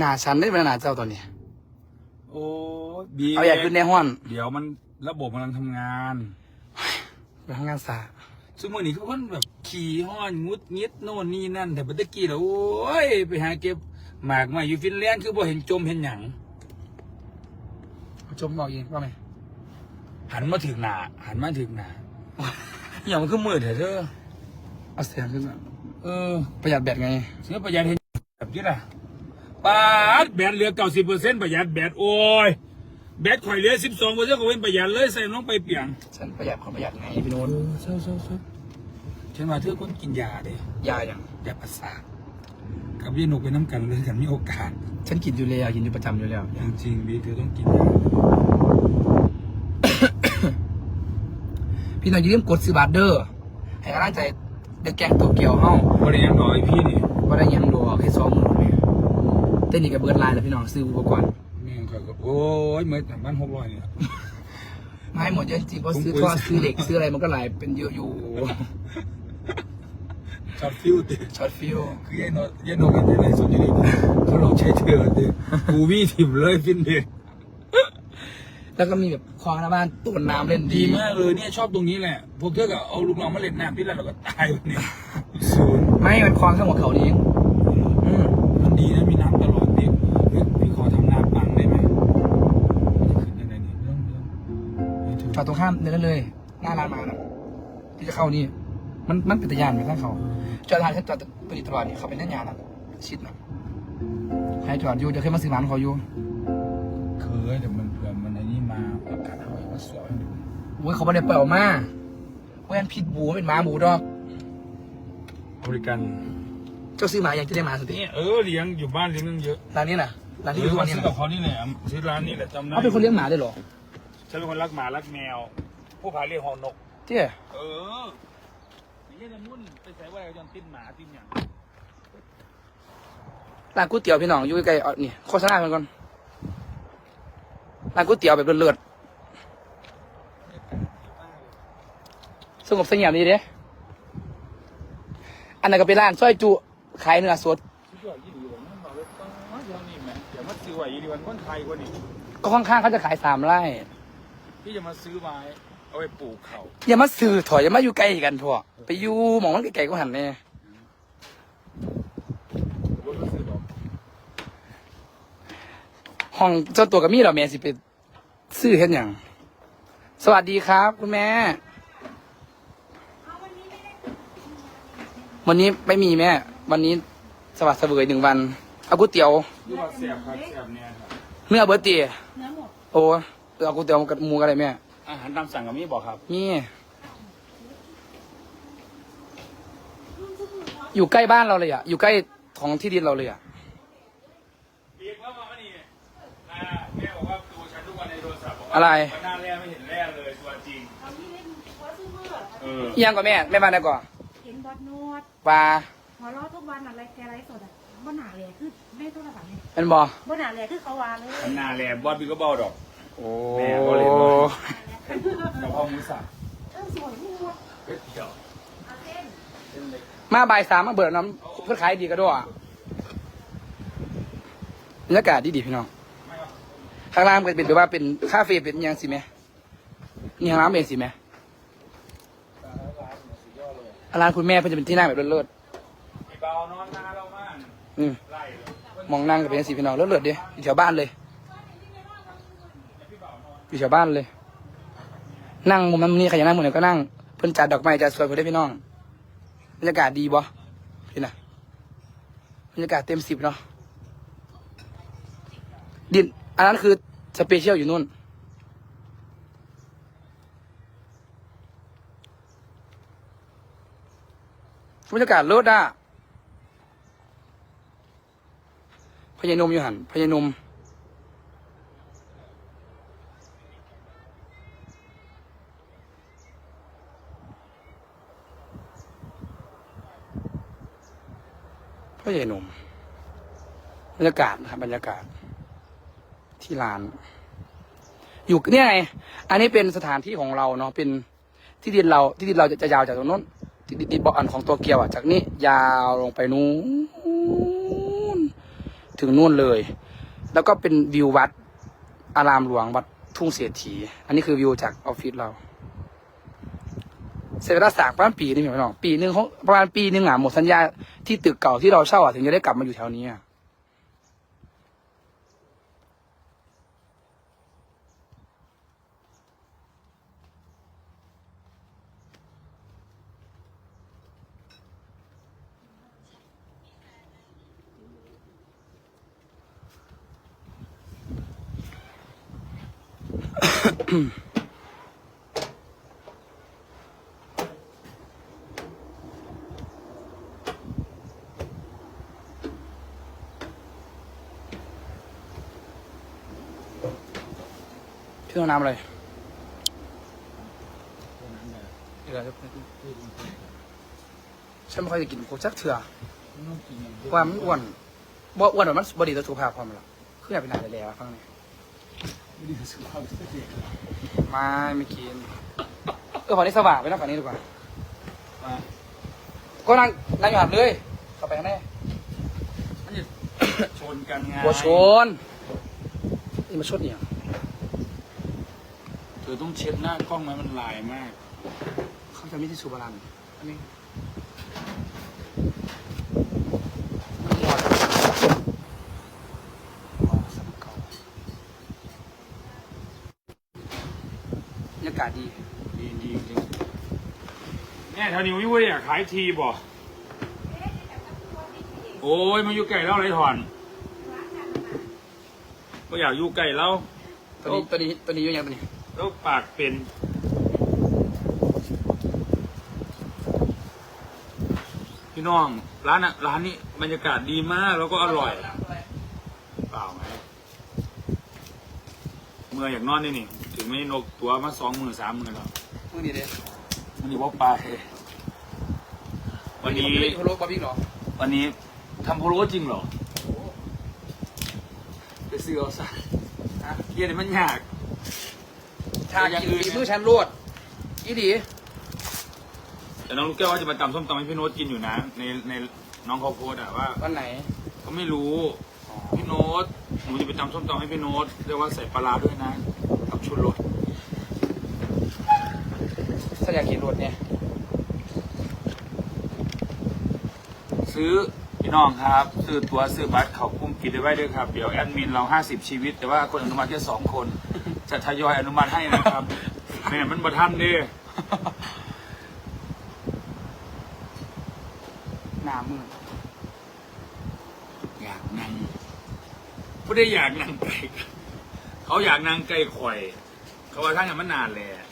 หน้าฉันได้เป็นหน้าเจ้าตอนนี้ โอ้ยบีเอาอยากขึ้นในห้อนเดี๋ยวมันระบบกำลังทำงานไปทำงานสาสมมตินี่ทุกคนแบบขี่ห้อนงุดงิดโน่นนี่นั่น แต่ปัตตะกี้แล้วโอ้ยไปหาเก็บหมากมาอยู่ฟินแลนด์คือบ่เห็นจมเห็นหยังจมบอกเองว่าไงหันมาถึงหนาหันมาถึงหนาอย่างมันคือมืดเหรอเธอเอาเสียงขึ้นมาเออ ประหยัดแบตไงเสียประหยัดเห็นแบบนี้ล่ะ ปาดแบตเหลือเก้าสิบเปอร์เซ็นต์ประหยัดแบตโอ้ยแบตข่อยเหลือสิบสองเปอร์เซ็นต์ก็เป็นประหยัดเลยใส่น้องไปเปลี่ยนฉันประหยัดความประหยัดไงพี่โน้เอตอเศร้าเศร้าเศร้าฉันว่าเธอคนกินยาเด้ยาอย่างยาประสาทกับยี่นกไปน้ำกันเลยกันมีโอกาส ฉันกินอยู่แล้วกินอยู่ประจำอยู่แล้วจริงๆบีเธอต้องกินยาพี่น้องอย่าลืมกดซื้อบัตรเด้อให้กำลังใจเด็กแกงตัวเกียวเฮาบริยังรอไอพี่นี่ว่าได้หยังดอกแค่สองหมื่น เนี่ยเต้นนี่กับเบิร์ดไลน์แล้วพี่น้องซื้ออุปกรณ์แม่งข่อยก็โอ้ยเมื่อบ้านหกร้อยเนี่ย ไม่หมดเยอะจริงเพราะซื้อผมท่อผมซื้อเด็กซื้ออะไรมันก็หลายเป็นเยอะอยู่ชอบฟิวติช็อตฟิลคือยายนกยายนกกันในสุดอยู่ดีเขาลองใช้เธอติกูวี่ถิ่มเลยฟินเด็กแล้วก็มีแบบคลองหน้าบ้านตุ่นน้ำเล่นดีดีมากเลยเนี่ยชอบตรงนี้แหละ พวกเธอก็เอาลูกน้องมาเล่นน้ำที่แล้วเราก็ตายวันนี้ศูนย์ไม่มันคลองข้างหัวเขานี้ ฝั่งตรงข้ามเดินเลย หน้าร้านมานะที่จะเข้านี่ มันมันเป็นตะยานไหมข้างเขาจอดทางฉันจอดปฏิตลอดนี่เขาเป็นหน้ายานอะชิดนะให้จอดอยู่เดี๋ยวเคยมาซื้อร้านเขาอยู่เคยแต่มันเผื่อมันไอ้นี่มาประกาศเอาไว้ว่าสวยดูโอ้ยเขาไม่ได้เปิดออกมาเว้นผิดบูเป็นหมาบูดอก บริการเจ้าซื้อหมาอย่างจะได้หมาสุดที่นี่เออเลี้ยงอยู่บ้านเลี้ยงเยอะร้านนี้น่ะร้านที่ที่อยู่ทุกมาวันนี้ซื้อน่ะกับเขานี่แหละซื้อร้านนี่แหละจำได้ เขาเป็นคนเลี้ยงหมาด้วยเหรอ ฉันเป็นคนรักหมารักแมว ผู้พาเรียกหอนก เจ๊เออนี่จะมุ่นไปใส่ว่าจนติ้นหมาติ้นอย่างร้านก๋วยเตี๋ยวพี่น้องอยู่ใกล้ๆเอานี่โฆษณามันก่อนร้านก๋วยเตี๋ยวแบบเลือดๆสงบเสงี่ยมดีเด้อันนั้นก็เป็นร้านซอยจุขายเนื้อสดซื้อด้วยยี่ดีวันนั้นบอกเลยต้องเดี๋ยวนี้แม่เดี๋ยวมาซื้อไว้ยี่ดีวันคนไทยกว่านี่ก็ข้างๆเขาจะขายสามไร่ พี่จะมาซื้อไม้เอาไปปลูกเขาอย่ามาซื้อถอยอย่ามาอยู่ใกล้กันทั่วไปอยู่หมองมันไกลๆก็หันแน่รถมาซื้อดอกห้องเจ้าตัวกับมี่เราแม่สิไปซื้อเห็นอย่างสวัสดีครับ คุณแม่ วันนี้ไม่มีแม่ วันนี้สวัสดิ์เสวยหนึ่งวันเอาก๋วยเตี๋ยวยี่ว่าเสียบครับเสียบเนี่ยครับ เนื้อเบอร์ตีเนื้อหมด โอ้ เอาก๋วยเตี๋ยวกับหมูกันเลยแม่ อาหารตามสั่งกับมี่บอกครับ นี่ อยู่ใกล้บ้านเราเลยอะ อยู่ใกล้ของที่ดินเราเลยอะเรียกว่ามานี่อ่าแม่บอกว่าดูฉันทุกวันในโทรศัพท์บอกว่าอะไร วันหน้าแร่ไม่เห็นแร่เลยตัวจริงเอาที่เล่นวัดซื้อเมื่อเออเอียงกว่าแม่ แม่บ้านได้ก่อนเห็นบอดนวดปลาหัวเราะทุกวันอะไรแกไรสดอะบ่หนาเลยคือไม่โทรศัพท์เนี่ยเป็นบ่บ่หนาเลยคือเขาวาเลย วันหน้าแร่บอสบิ๊กก็เบาดอก โอ้แม่บ่เลยบ่กระเพราหมูสับเออสวยมากก๋วยเตี๋ยวเอาเส้นเส้นเล็กมาบ่ายสามมาเบิดน้ำเพื่อขายดีก็ด้วยบรรยากาศดีดีๆพี่น้อง ข้างล่างเป็นเป็นแบบว่าเป็นคาเฟ่เป็นอิหยังสิแม่นี่ข้างล่างเป็นสิแม่ร้านคุณแม่เพิ่นจะเป็นที่นั่งแบบเลิศมีเบานอนนาเรามากๆอืมไล่เลย มองนั่งก็เป็นสิพี่น้องเลิศๆดิอยู่แถวบ้านเลย อยู่แถวบ้านเลย นั่งมุมนั้นมุมนี้ใครอยากนั่งมุมไหนก็นั่ง เพิ่นจัดดอกไม้จัดสวยเพิ่นได้พี่น้องบรรยากาศดีบ่พี่นะบรรยากาศเต็มสิบเนาะดินอันนั้นคือสเปเชียลอยู่นู่นบรรยากาศเลิศอะพญานมอยู่หันพญานม พญานมบรรยากาศนะครับบรรยากาศ ที่ร้าน อยู่เนี่ยไงอันนี้เป็นสถานที่ของเราเนาะเป็นที่ดินเราที่ดินเราจะจะยาวจากตรงนู้นที่ดินดินบออันของตัวเกียวอะจากนี้ยาวลงไปนู้นถึงนู่นเลย แล้วก็เป็นวิววัดอารามหลวงวัดทุ่งเศรษฐี อันนี้คือวิวจากออฟฟิศเรา เสร็จเวลาสร้างประมาณปีนึงพี่น้องปีหนึ่งเขาประมาณปีหนึ่งอะหมดสัญญาที่ตึกเก่าที่เราเช่าอะถึงจะได้กลับมาอยู่แถวนี้อะพี่ น้ำอะไรเดี๋ยวจะฉันไม่ค่อยจะกินโคจักเถื่อว่ามันอ้วนบ่อ้วนหรอกมันบดีต่อสุขภาพความหรอกคืออยากเป็นอะไรแล้วฟังนี่ไม่ไม่กินเออฝั่งนี้สว่างไปนั่งฝั่งนี้ดีกว่ามาก็นั่งนั่งอยู่หันเลยเข้าไปข้างในมันจะชนกันไงบัวชนนี่มาชดเนี่ย เธอต้องเช็ดหน้ากล้องไหมมันลายมาก เขาจะไม่ที่สุบารันอันนี้มันหมดว้าสับเก่าบรรยากาศดี ดีดีจริงแม่แถวนี้วิวเลยอยากขายทีบ่โอ้ยมาอยู่ไก่เล่าไรถอนก็อยากอยู่ไก่เล่าตัวนี้ตัวนี้ตัวนี้อยู่ยังตัวนี้ แล้วปากเป็นพี่น้อง ร้านอะร้านนี้บรรยากาศดีมากแล้วก็อร่อยเปล่าไหมเมื่ออยากนอนนี่นี่ ถึงไม่นกตัวมาสองหมื่นสามหมื่นแล้วมือนี้เด้วันนี้ว่าไปวันนี้ไม่ได้พะโล้บาร์บี้หรอวันนี้ทำพะโล้จริงเหรอไปซื้อเอาซะฮะเกียร์นี่มันยาก ชาอย่างกินอื่นฝีมือฉันรวดอีดีแต่น้องลูกแก้วว่าจะมาตำส้มตำให้พี่โน้ตกินอยู่นะ ในในน้องเขาโพสต์อะว่าวันไหนเขาไม่รู้พี่โน้ตหนูจะไปตำส้มตำให้พี่โน้ตเรียกว่าใส่ปลาร้าด้วยนะกับชุดรสฉันอยากกินรวดเนี่ย ซื้อพี่น้องครับ ซื้อตัวซื้อบัตรเขาคุ้มกินได้ไว้ด้วยครับ เดี๋ยวแอดมินเราห้าสิบชีวิต แต่ว่าคนอนุมัติแค่สองคน จะทยอยอนุมัติให้นะครับ แม่มันบัทันเด้หน้ามืออยากนั่งผู้ได้อยากนั่งไก่เขาอยากนั่งไก่ข่อย เขาว่าท่านยังไม่นานเลยอะ